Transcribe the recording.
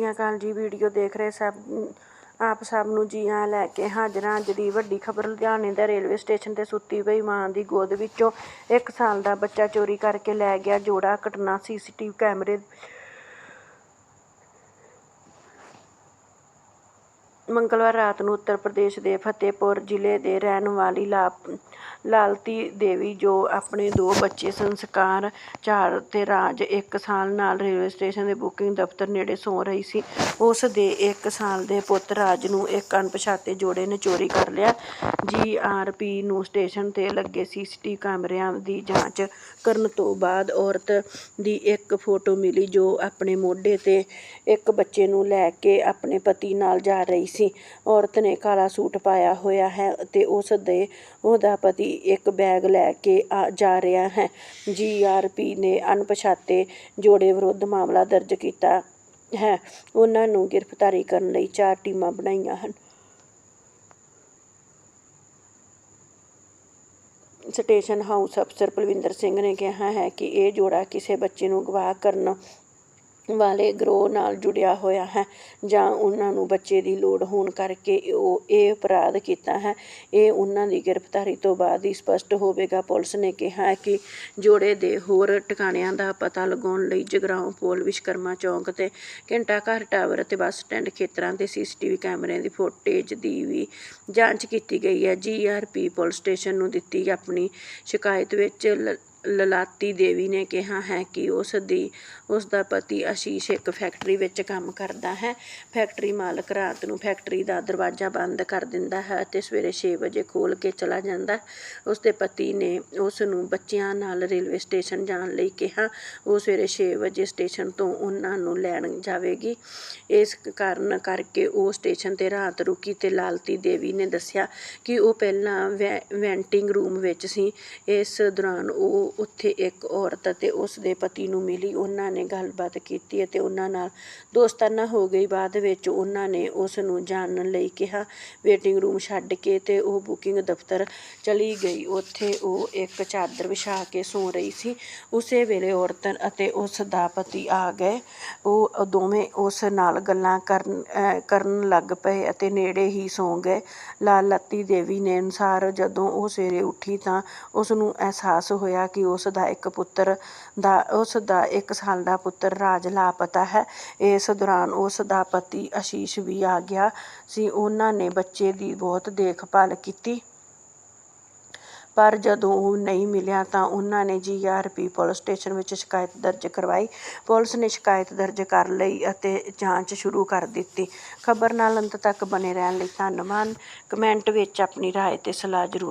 ਸ਼੍ਰੀ ਅਕਾਲ ਜੀ ਵੀਡੀਓ ਦੇਖ ਰਹੇ ਸਭ, ਆਪ ਸਭ ਨੂੰ ਜੀ ਆ ਲੈ ਕੇ ਹਾਜ਼ਰ ਅੱਜ ਦੀ ਵੱਡੀ ਖਬਰ ਲੁਧਿਆਣੇ ਦਾ ਰੇਲਵੇ ਸਟੇਸ਼ਨ ਤੇ ਸੁੱਤੀ ਪਈ ਮਾਂ ਦੀ ਗੋਦ ਵਿੱਚੋਂ 1 ਸਾਲ ਦਾ ਬੱਚਾ ਚੋਰੀ ਕਰਕੇ ਲੈ ਗਿਆ ਜੋੜਾ ਘਟਨਾ ਸੀਸੀਟੀਵੀ ਕੈਮਰੇ ਮੰਗਲਵਾਰ ਰਾਤ ਨੂੰ ਉੱਤਰ ਪ੍ਰਦੇਸ਼ ਦੇ ਫਤਿਹਪੁਰ ਜ਼ਿਲ੍ਹੇ ਦੇ ਰਹਿਣ ਵਾਲੀ ਲਾਪ ਲਾਲਤੀ ਦੇਵੀ, ਜੋ ਆਪਣੇ ਦੋ ਬੱਚੇ ਸੰਸਕਾਰ, ਚਾਰ ਤੇ ਰਾਜ ਇੱਕ ਸਾਲ ਨਾਲ ਰੇਲਵੇ ਸਟੇਸ਼ਨ ਦੇ ਬੁਕਿੰਗ ਦਫ਼ਤਰ ਨੇੜੇ ਸੌਂ ਰਹੀ ਸੀ। ਉਸ ਦੇ ਇੱਕ ਸਾਲ ਦੇ ਪੁੱਤ ਰਾਜ ਨੂੰ ਇੱਕ ਅਣਪਛਾਤੇ ਜੋੜੇ ਨੇ ਚੋਰੀ ਕਰ ਲਿਆ। ਜੀ ਆਰ ਪੀ ਨੂੰ ਸਟੇਸ਼ਨ ਤੇ ਲੱਗੇ ਸੀਸੀਟੀਵੀ ਕੈਮਰਿਆਂ ਦੀ ਜਾਂਚ ਕਰਨ ਤੋਂ ਬਾਅਦ ਔਰਤ ਦੀ ਇੱਕ ਫੋਟੋ ਮਿਲੀ, ਜੋ ਆਪਣੇ ਮੋਢੇ ਤੇ ਇੱਕ ਬੱਚੇ ਨੂੰ ਲੈ ਕੇ ਆਪਣੇ ਪਤੀ ਨਾਲ ਜਾ ਰਹੀ ਸੀ। ਔਰਤ ਨੇ ਕਾਲਾ ਸੂਟ ਪਾਇਆ ਹੋਇਆ ਹੈ ਅਤੇ ਉਸ ਦੇ, ਉਹਦਾ ਪਤੀ ਇੱਕ ਬੈਗ ਲੈ ਕੇ ਆ ਜਾ ਰਿਹਾ ਹੈ। ਜੀਆਰਪੀ ਨੇ ਅਣਪਛਾਤੇ ਜੋੜੇ ਵਿਰੁੱਧ ਮਾਮਲਾ ਦਰਜ ਕੀਤਾ ਹੈ। ਉਹਨਾਂ ਨੂੰ ਗ੍ਰਿਫਤਾਰੀ ਕਰਨ ਲਈ ਚਾਰ ਟੀਮਾਂ ਬਣਾਈਆਂ ਹਨ। ਸਟੇਸ਼ਨ ਹਾਊਸ ਅਫਸਰ ਪਲਵਿੰਦਰ ਸਿੰਘ ਨੇ ਕਿਹਾ ਹੈ ਕਿ ਇਹ ਜੋੜਾ ਕਿਸੇ ਬੱਚੇ ਨੂੰ ਗਵਾਹ ਕਰਨ ਵਾਲੇ ਗਰੋਹ ਨਾਲ ਜੁੜਿਆ ਹੋਇਆ ਹੈ ਜਾਂ ਉਹਨਾਂ ਨੂੰ ਬੱਚੇ ਦੀ ਲੋੜ ਹੋਣ ਕਰਕੇ ਉਹ ਇਹ ਅਪਰਾਧ ਕੀਤਾ ਹੈ। ਇਹ ਉਹਨਾਂ ਦੀ ਗ੍ਰਿਫਤਾਰੀ ਤੋਂ ਬਾਅਦ ਹੀ ਸਪਸ਼ਟ ਹੋਵੇਗਾ। ਪੁਲਿਸ ਨੇ ਕਿਹਾ ਹੈ ਕਿ ਜੋੜੇ ਦੇ ਹੋਰ ਟਿਕਾਣਿਆਂ ਦਾ ਪਤਾ ਲਗਾਉਣ ਲਈ ਜਗਰਾਉਂ ਪੋਲ ਵਿਸ਼ਕਰਮਾ ਚੌਂਕ ਤੇ ਘੰਟਾ ਘਰ ਟਾਵਰ ਅਤੇ ਬੱਸ ਸਟੈਂਡ ਖੇਤਰਾਂ ਦੇ ਸੀਸੀਟੀਵੀ ਕੈਮਰਿਆਂ ਦੀ ਫੁਟੇਜ ਦੀ ਵੀ ਜਾਂਚ ਕੀਤੀ ਗਈ ਹੈ। ਜੀਆਰਪੀ ਪੁਲਿਸ ਸਟੇਸ਼ਨ ਨੂੰ ਦਿੱਤੀ ਆਪਣੀ ਸ਼ਿਕਾਇਤ ਵਿੱਚ ਲ- ਲਲਾਤੀ ਦੇਵੀ ਨੇ ਕਿਹਾ ਹੈ ਕਿ ਉਸ ਦੀ ਉਸ ਦਾ ਪਤੀ ਆਸ਼ੀਸ਼ ਇੱਕ ਫੈਕਟਰੀ ਵਿੱਚ ਕੰਮ ਕਰਦਾ ਹੈ। ਫੈਕਟਰੀ ਮਾਲਕ ਰਾਤ ਨੂੰ ਫੈਕਟਰੀ ਦਾ ਦਰਵਾਜ਼ਾ ਬੰਦ ਕਰ ਦਿੰਦਾ ਹੈ ਅਤੇ ਸਵੇਰੇ 6 ਵਜੇ ਖੋਲ੍ਹ ਕੇ ਚਲਾ ਜਾਂਦਾ ਹੈ। ਉਸ ਦੇ ਪਤੀ ਨੇ ਉਸ ਨੂੰ ਬੱਚਿਆਂ ਨਾਲ ਰੇਲਵੇ ਸਟੇਸ਼ਨ ਜਾਣ ਲਈ ਕਿਹਾ। ਉਹ ਸਵੇਰੇ 6 ਵਜੇ ਸਟੇਸ਼ਨ ਤੋਂ ਉਹਨਾਂ ਨੂੰ ਲੈਣ ਜਾਵੇਗੀ। ਇਸ ਕਾਰਨ ਕਰਕੇ ਉਹ ਸਟੇਸ਼ਨ ਤੇ ਰਾਤ ਰੁਕੀ ਤੇ ਲਾਲਤੀ ਦੇਵੀ ਨੇ ਦੱਸਿਆ ਕਿ ਉਹ ਪਹਿਲਾਂ ਵੈ- ਵੈਂਟਿੰਗ ਰੂਮ ਵਿੱਚ ਸੀ। ਇਸ ਦੌਰਾਨ ਉਹ ਉੱਥੇ ਇੱਕ ਔਰਤ ਅਤੇ ਉਸ ਦੇ ਪਤੀ ਨੂੰ ਮਿਲੀ। ਉਹਨਾਂ ਨੇ ਗੱਲਬਾਤ ਕੀਤੀ ਅਤੇ ਉਹਨਾਂ ਨਾਲ ਦੋਸਤਾਨਾ ਹੋ ਗਈ। ਬਾਅਦ ਵਿੱਚ ਉਹਨਾਂ ਨੇ ਉਸ ਨੂੰ ਜਾਣਨ ਲਈ ਕਿਹਾ। ਵੇਟਿੰਗ ਰੂਮ ਛੱਡ ਕੇ ਤੇ ਉਹ ਬੁਕਿੰਗ ਦਫ਼ਤਰ ਚਲੀ ਗਈ। ਉੱਥੇ ਉਹ ਇੱਕ ਚਾਦਰ ਵਿਛਾ ਕੇ ਸੌਂ ਰਹੀ ਸੀ। ਉਸੇ ਵੇਲੇ ਔਰਤ ਅਤੇ ਉਸ ਦਾ ਪਤੀ ਆ ਗਏ। ਉਹ ਦੋਵੇਂ ਉਸ ਨਾਲ ਗੱਲਾਂ ਕਰਨ ਕਰਨ ਲੱਗ ਪਏ ਅਤੇ ਨੇੜੇ ਹੀ ਸੌਂ ਗਏ। ਲਾਲ ਲੱਤੀ ਦੇਵੀ ਨੇ ਅਨੁਸਾਰ ਜਦੋਂ ਉਹ ਸਵੇਰੇ ਉੱਠੀ ਤਾਂ ਉਸ ਨੂੰ ਅਹਿਸਾਸ ਹੋਇਆ ਕਿ ਉਸ ਦਾ ਇੱਕ ਪੁੱਤਰ ਦਾ, ਉਸ ਦਾ 1 ਸਾਲ ਦਾ ਪੁੱਤਰ ਰਾਜ ਲਾਪਤਾ ਹੈ। ਇਸ ਦੌਰਾਨ ਉਸ ਦਾ ਪਤੀ ਆਸ਼ੀਸ਼ ਵੀ ਆ ਗਿਆ ਸੀ। ਉਹਨਾਂ ਨੇ ਬੱਚੇ ਦੀ ਬਹੁਤ ਦੇਖਭਾਲ ਕੀਤੀ। ਪਰ ਜਦੋਂ ਉਹ ਨਹੀਂ ਮਿਲਿਆ ਤਾਂ ਉਹਨਾਂ ਨੇ ਜੀਆਰਪੀ ਪੁਲਿਸ ਸਟੇਸ਼ਨ ਵਿੱਚ ਸ਼ਿਕਾਇਤ ਦਰਜ ਕਰਵਾਈ। ਪੁਲਿਸ ਨੇ ਸ਼ਿਕਾਇਤ ਦਰਜ ਕਰ ਲਈ ਅਤੇ ਜਾਂਚ ਸ਼ੁਰੂ ਕਰ ਦਿੱਤੀ। ਖਬਰ ਨਾਲ ਅੰਤ ਤੱਕ ਬਨੇ ਰਹਿਣ ਲਈ ਧੰਨਵਾਦ। ਕਮੈਂਟ ਵਿੱਚ ਆਪਣੀ ਰਾਏ ਤੇ ਸਲਾਹ ਜ਼ਰੂਰ